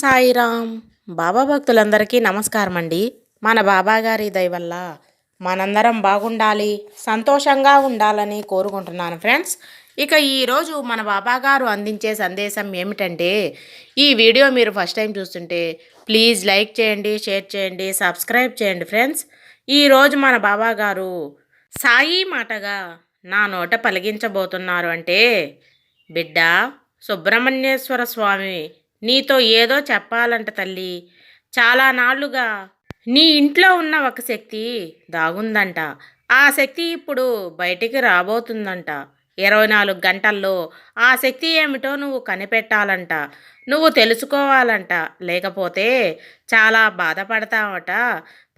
సాయిరామ్. బాబా భక్తులందరికీ నమస్కారం అండి మన బాబా గారి వల్ల మనందరం బాగుండాలి సంతోషంగా ఉండాలని కోరుకుంటున్నాను ఫ్రెండ్స్. ఇక ఈరోజు మన బాబాగారు అందించే సందేశం ఏమిటంటే ఈ వీడియో మీరు ఫస్ట్ టైం చూస్తుంటే ప్లీజ్ లైక్ చేయండి షేర్ చేయండి సబ్స్క్రైబ్ చేయండి ఫ్రెండ్స్. ఈరోజు మన బాబాగారు సాయి మాటగా నా నోట పలిగించబోతున్నారు అంటే బిడ్డ సుబ్రహ్మణ్యేశ్వర స్వామి నీతో ఏదో చెప్పాలంట తల్లి. చాలా నాళ్ళుగా నీ ఇంట్లో ఉన్న ఒక శక్తి దాగుందంట. ఆ శక్తి ఇప్పుడు బయటికి రాబోతుందంట. ఇరవై నాలుగు గంటల్లో ఆ శక్తి ఏమిటో నువ్వు కనిపెట్టాలంట. నువ్వు తెలుసుకోవాలంట. లేకపోతే చాలా బాధపడతావట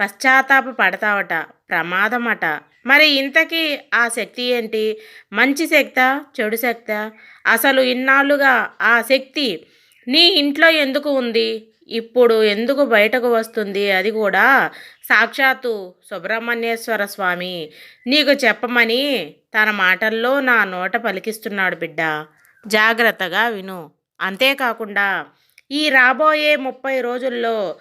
పశ్చాత్తాప పడతావట ప్రమాదమట. మరి ఇంతకీ ఆ శక్తి ఏంటి? మంచి శక్త చెడు శక్త? అసలు ఇన్నాళ్ళుగా ఆ శక్తి నీ ఇంట్లో ఎందుకు ఉంది? ఇప్పుడు ఎందుకు బయటకు వస్తుంది? అది కూడా సాక్షాత్తు సుబ్రహ్మణ్యేశ్వర స్వామి. నీకు చెప్పమని తన మాటల్లో నా నోట పలికిస్తున్నాడు బిడ్డ. జాగ్రత్తగా విను. అంతేకాకుండా ఈ రాబోయే ముప్పై రోజుల్లో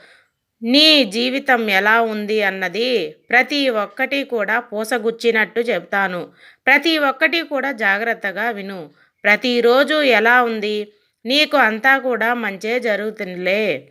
నీ జీవితం ఎలా ఉంది అన్నది ప్రతి ఒక్కటి కూడా పూసగుచ్చినట్టు చెప్తాను ప్రతి ఒక్కటి కూడా జాగ్రత్తగా విను. ప్రతిరోజు ఎలా ఉంది? నీకు అంతా కూడా మంచే జరుగుతుందిలే.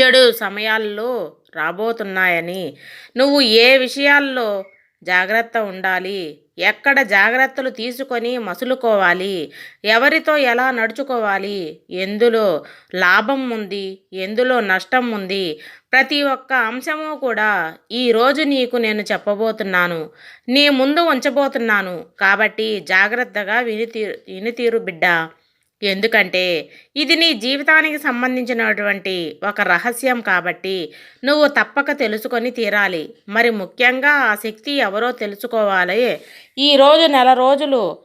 చెడు సమయాల్లో రాబోతున్నాయని. నువ్వు ఏ విషయాల్లో జాగ్రత్త ఉండాలి? ఎక్కడ జాగ్రత్తలు తీసుకొని మసులుకోవాలి? ఎవరితో ఎలా నడుచుకోవాలి? ఎందులో లాభం ఉంది? ఎందులో నష్టం ఉంది? ప్రతి ఒక్క అంశము కూడా ఈరోజు నీకు నేను చెప్పబోతున్నాను. నీ ముందు ఉంచబోతున్నాను. కాబట్టి జాగ్రత్తగా వినితీ వినితీరు బిడ్డ. ఎందుకంటే ఇది నీ జీవితానికి సంబంధించినటువంటి ఒక రహస్యం కాబట్టి నువ్వు తప్పక తెలుసుకొని తీరాలి. మరి ముఖ్యంగా ఆ శక్తి ఎవరో తెలుసుకోవాలి. ఈరోజు నెల రోజులు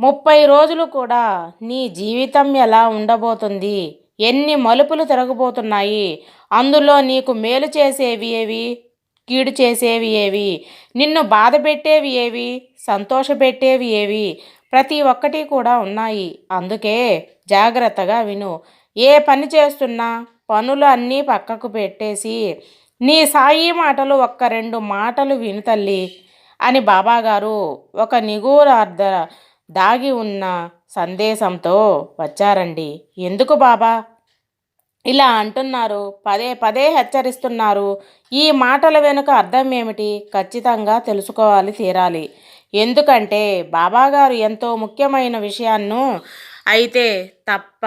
ముప్పై రోజులు కూడా నీ జీవితం ఎలా ఉండబోతుంది? ఎన్ని మలుపులు తిరగబోతున్నాయి? అందులో నీకు మేలు చేసేవి ఏవి? కీడు చేసేవి ఏవి? నిన్ను బాధ పెట్టేవి ఏవి? సంతోషపెట్టేవి ఏవి? ప్రతి ఒక్కటి కూడా ఉన్నాయి. అందుకే జాగ్రత్తగా విను. ఏ పని చేస్తున్నా పనులు అన్నీ పక్కకు పెట్టేసి నీ సాయి మాటలు ఒక్క రెండు మాటలు విను తల్లి అని బాబాగారు ఒక నిగూరార్థ దాగి ఉన్న సందేశంతో వచ్చారండి. ఎందుకు బాబా? ఇలా అంటున్నారు. పదే పదే హెచ్చరిస్తున్నారు. ఈ మాటల వెనుక అర్థం ఏమిటి? ఖచ్చితంగా తెలుసుకోవాలి తీరాలి. ఎందుకంటే బాబాగారు ఎంతో ముఖ్యమైన విషయాన్ని అయితే తప్ప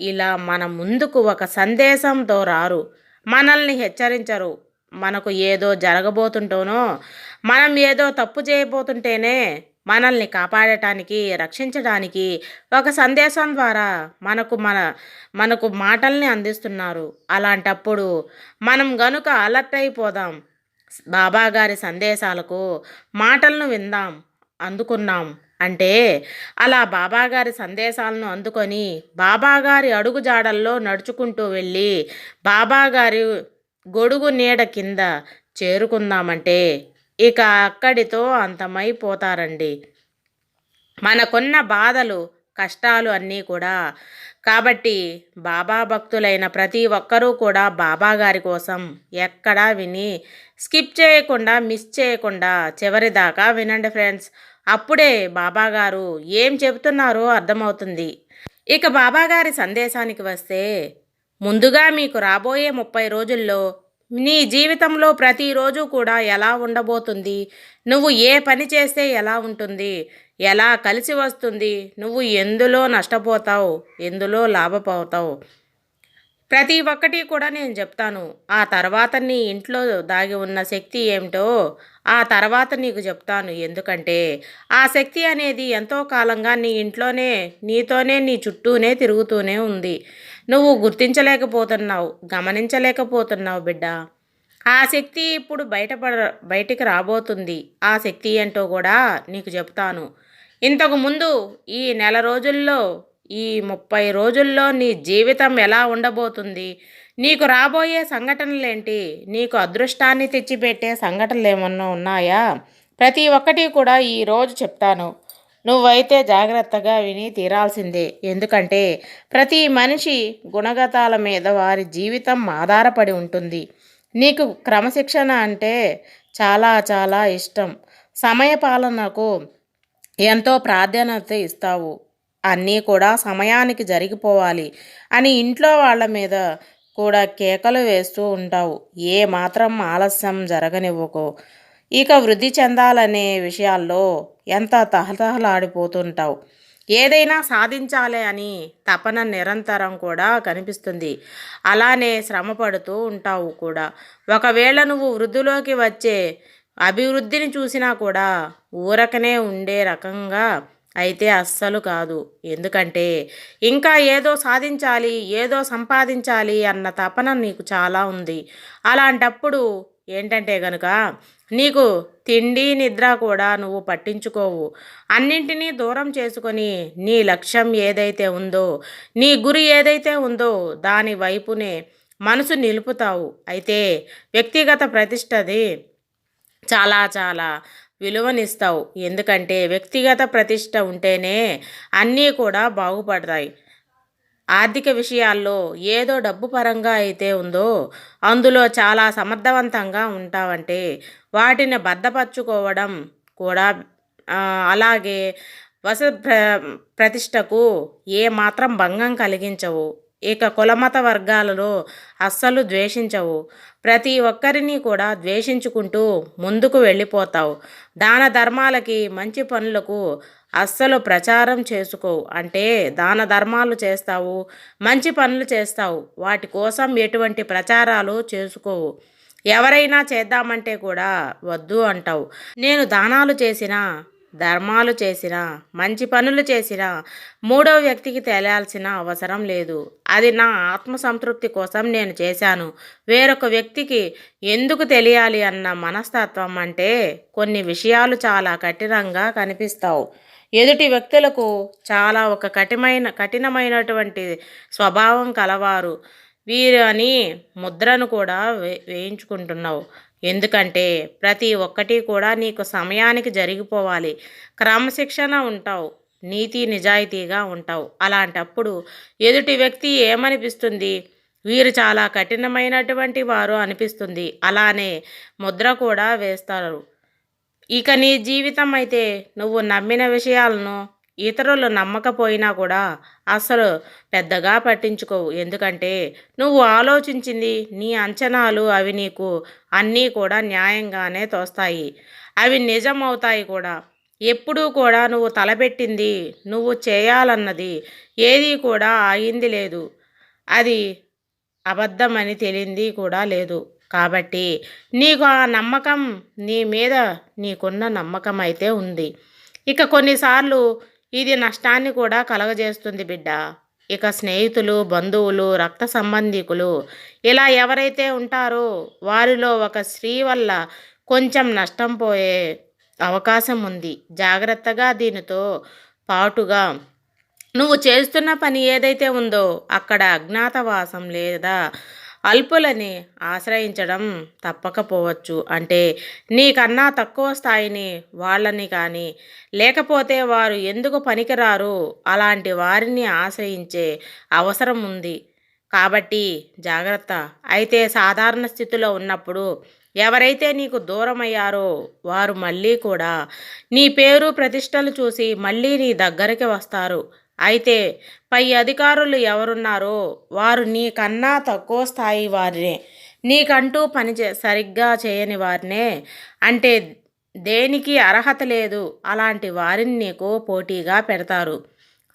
ఇలా మన ముందుకు ఒక సందేశంతో రారు. మనల్ని హెచ్చరించరు. మనకు ఏదో జరగబోతుంటోనో మనం ఏదో తప్పు చేయబోతుంటేనే మనల్ని కాపాడటానికి రక్షించడానికి ఒక సందేశం ద్వారా మనకు మన మనకు మాటల్ని అందిస్తున్నారు. అలాంటప్పుడు మనం గనుక అలర్ట్ అయిపోదాం. బాబాగారి సందేశాలకు మాటలను విందాం అందుకున్నాం అంటే అలా బాబాగారి సందేశాలను అందుకొని బాబాగారి అడుగుజాడల్లో నడుచుకుంటూ వెళ్ళి బాబాగారి గొడుగు నీడ కింద చేరుకుందామంటే ఇక అక్కడితో అంతమైపోతారండి. మనకున్న బాధలు కష్టాలు అన్నీ కూడా కాబట్టి బాబా భక్తులైన ప్రతి ఒక్కరూ కూడా బాబా గారి కోసం ఎక్కడా విని స్కిప్ చేయకుండా మిస్ చేయకుండా చివరి దాకా వినండి ఫ్రెండ్స్. అప్పుడే బాబా గారు ఏం చెబుతున్నారో అర్థమవుతుంది. ఇక బాబా గారి సందేశానికి వస్తే ముందుగా మీకు రాబోయే ముప్పై రోజుల్లో నీ జీవితంలో ప్రతిరోజు కూడా ఎలా ఉండబోతుంది? నువ్వు ఏ పని చేస్తే ఎలా ఉంటుంది? ఎలా కలిసి వస్తుంది? నువ్వు ఎందులో నష్టపోతావు? ఎందులో లాభపోతావు? ప్రతి ఒక్కటి కూడా నేను చెప్తాను. ఆ తర్వాత నీ ఇంట్లో దాగి ఉన్న శక్తి ఏమిటో ఆ తర్వాత నీకు చెప్తాను. ఎందుకంటే ఆ శక్తి అనేది ఎంతో కాలంగా నీ ఇంట్లోనే నీతోనే నీ చుట్టూనే తిరుగుతూనే ఉంది. నువ్వు గుర్తించలేకపోతున్నావు గమనించలేకపోతున్నావు బిడ్డ. ఆ శక్తి ఇప్పుడు బయటపడ బయటికి రాబోతుంది. ఆ శక్తి ఏంటో కూడా నీకు చెప్తాను ఇంతకు ముందు ఈ నెల రోజుల్లో ఈ ముప్పై రోజుల్లో నీ జీవితం ఎలా ఉండబోతుంది? నీకు రాబోయే సంఘటనలేంటి? నీకు అదృష్టాన్ని తెచ్చిపెట్టే సంఘటనలు ఏమన్నా ఉన్నాయా? ప్రతి ఒక్కటి కూడా ఈరోజు చెప్తాను. నువ్వైతే జాగ్రత్తగా విని తీరాల్సిందే. ఎందుకంటే ప్రతి మనిషి గుణగతాల మీద వారి జీవితం ఆధారపడి ఉంటుంది. నీకు క్రమశిక్షణ అంటే చాలా చాలా ఇష్టం. సమయపాలనకు ఎంతో ప్రాధాన్యత ఇస్తావు. అన్నీ కూడా సమయానికి జరిగిపోవాలి అని ఇంట్లో వాళ్ళ మీద కూడా కేకలు వేస్తూ ఉంటావు. ఏ మాత్రం ఆలస్యం జరగనివ్వకు. ఇక వృద్ధి చెందాలనే విషయాల్లో ఎంత తహతహలాడిపోతుంటావు? ఏదైనా సాధించాలి అని తపన నిరంతరం కూడా కనిపిస్తుంది. అలానే శ్రమ పడుతూ ఉంటావు కూడా. ఒకవేళ నువ్వు వృద్ధిలోకి వచ్చే అభివృద్ధిని చూసినా కూడా ఊరకనే ఉండే రకంగా అయితే అస్సలు కాదు. ఎందుకంటే ఇంకా ఏదో సాధించాలి ఏదో సంపాదించాలి అన్న తపన నీకు చాలా ఉంది. అలాంటప్పుడు ఏంటంటే గనుక నీకు తిండి నిద్ర కూడా నువ్వు పట్టించుకోవు. అన్నింటినీ దూరం చేసుకొని నీ లక్ష్యం ఏదైతే ఉందో నీ గురి ఏదైతే ఉందో దాని వైపునే మనసు నిలుపుతావు. అయితే వ్యక్తిగత ప్రతిష్టది చాలా చాలా విలువనిస్తావు. ఎందుకంటే వ్యక్తిగత ప్రతిష్ట ఉంటేనే అన్నీ కూడా బాగుపడతాయి. ఆర్థిక విషయాల్లో ఏదో డబ్బు పరంగా అయితే ఉందో అందులో చాలా సమర్థవంతంగా ఉంటావంటే వాటిని భద్రపరచుకోవడం కూడా అలాగే వస ప్ర ప్రతిష్టకు ఏమాత్రం భంగం కలిగించవు. ఇక కులమత వర్గాలలో అస్సలు ద్వేషించవు. ప్రతి ఒక్కరిని కూడా ద్వేషించుకుంటూ ముందుకు వెళ్ళిపోతావు. దాన ధర్మాలకి మంచి పనులకు అస్సలు ప్రచారం చేసుకోవు. అంటే దాన ధర్మాలు చేస్తావు మంచి పనులు చేస్తావు. వాటి కోసం ఎటువంటి ప్రచారాలు చేసుకోవు. ఎవరైనా చేద్దామంటే కూడా వద్దు అంటావు. నేను దానాలు చేసినా ధర్మాలు చేసినా మంచి పనులు చేసినా మూడో వ్యక్తికి తెలియాల్సిన అవసరం లేదు. అది నా ఆత్మసంతృప్తి కోసం నేను చేశాను. వేరొక వ్యక్తికి ఎందుకు తెలియాలి అన్న మనస్తత్వం అంటే కొన్ని విషయాలు చాలా కఠినంగా కనిపిస్తావు. ఎదుటి వ్యక్తులకు చాలా ఒక కఠినమైన కఠినమైనటువంటి స్వభావం కలవారు. వీరు అని ముద్రను కూడా వే వేయించుకుంటున్నావు. ఎందుకంటే ప్రతి ఒక్కటి కూడా నీకు సమయానికి జరిగిపోవాలి. క్రమశిక్షణ ఉంటావు. నీతి నిజాయితీగా ఉంటావు. అలాంటప్పుడు ఎదుటి వ్యక్తి ఏమనిపిస్తుంది? వీరు చాలా కఠినమైనటువంటి వారు అనిపిస్తుంది. అలానే ముద్ర కూడా వేస్తారు. ఇక నీ జీవితం అయితే నువ్వు నమ్మిన విషయాలను ఇతరులు నమ్మకపోయినా కూడా అసలు పెద్దగా పట్టించుకోవు. ఎందుకంటే నువ్వు ఆలోచించింది నీ అంచనాలు అవి నీకు అన్నీ కూడా న్యాయంగానే తోస్తాయి. అవి నిజం అవుతాయి కూడా. ఎప్పుడూ కూడా నువ్వు తలపెట్టింది నువ్వు చేయాలన్నది ఏది కూడా అయింది లేదు. అది అబద్ధమని తెలియంది కూడా లేదు. కాబట్టి నీకు ఆ నమ్మకం నీ మీద నీకున్న నమ్మకం అయితే ఉంది. ఇక కొన్నిసార్లు ఇది నష్టాన్ని కూడా కలగజేస్తుంది బిడ్డ. ఇక స్నేహితులు బంధువులు రక్త సంబంధికులు ఇలా ఎవరైతే ఉంటారో వారిలో ఒక స్త్రీ వల్ల కొంచెం నష్టం పోయే అవకాశం ఉంది. జాగ్రత్తగా దీనితో పాటుగా నువ్వు చేస్తున్న పని ఏదైతే ఉందో అక్కడ అజ్ఞాతవాసం లేదా అల్పులని ఆశ్రయించడం తప్పకపోవచ్చు. అంటే నీకన్నా తక్కువ స్థాయిని వాళ్ళని కానీ లేకపోతే వారు ఎందుకు పనికిరారు? అలాంటి వారిని ఆశ్రయించే అవసరం ఉంది. కాబట్టి జాగ్రత్త. అయితే సాధారణ స్థితిలో ఉన్నప్పుడు ఎవరైతే నీకు దూరమయ్యారో వారు మళ్ళీ కూడా నీ పేరు ప్రతిష్టలు చూసి మళ్ళీ నీ దగ్గరికి వస్తారు. అయితే పై అధికారులు ఎవరున్నారో వారు నీకన్నా తక్కువ స్థాయి వారినే నీకంటూ పని చే సరిగ్గా చేయని వారినే అంటే దేనికి అర్హత లేదు అలాంటి వారిని నీకు పోటీగా పెడతారు.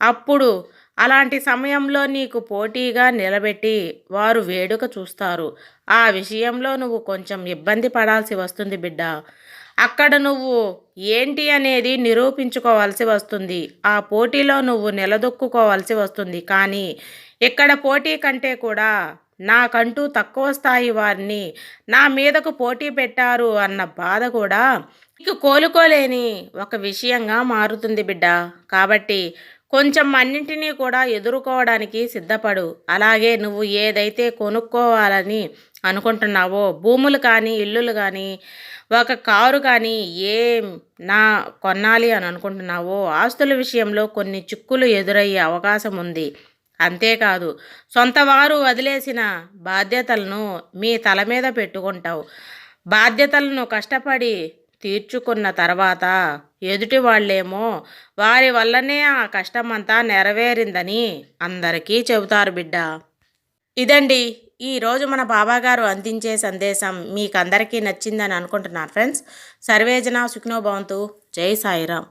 అప్పుడు అలాంటి సమయంలో నీకు పోటీగా నిలబెట్టి వారు వేడుక చూస్తారు. ఆ విషయంలో నువ్వు కొంచెం ఇబ్బంది పడాల్సి వస్తుంది బిడ్డ. అక్కడ నువ్వు ఏంటి అనేది నిరూపించుకోవాల్సి వస్తుంది. ఆ పోటీలో నువ్వు నిలదొక్కుకోవాల్సి వస్తుంది. కానీ ఇక్కడ పోటీ కంటే కూడా నాకంటూ తక్కువ స్థాయి వారిని నా మీదకు పోటీ పెట్టారు అన్న బాధ కూడా నీకు కోలుకోలేని ఒక విషయంగా మారుతుంది బిడ్డ. కాబట్టి కొంచెం అన్నింటినీ కూడా ఎదుర్కోవడానికి సిద్ధపడు. అలాగే నువ్వు ఏదైతే కొనుక్కోవాలని అనుకుంటున్నావో భూములు కానీ ఇల్లులు కానీ ఒక కారు కానీ ఏం నా కొనాలి అని అనుకుంటున్నావో ఆస్తుల విషయంలో కొన్ని చిక్కులు ఎదురయ్యే అవకాశం ఉంది. అంతేకాదు సొంత వారు వదిలేసిన బాధ్యతలను మీ తల మీద పెట్టుకుంటావు. బాధ్యతలను కష్టపడి తీర్చుకున్న తర్వాత ఎదుటి వాళ్ళేమో వారి వల్లనే ఆ కష్టమంతా నెరవేరిందని అందరికీ చెబుతారు బిడ్డ. ఇదండి ఈరోజు మన బాబాగారు అందించే సందేశం మీకు అందరికీ నచ్చిందని అనుకుంటున్నాను ఫ్రెండ్స్. సర్వేజన సుఖినో భవంతు. జై సాయిరామ్.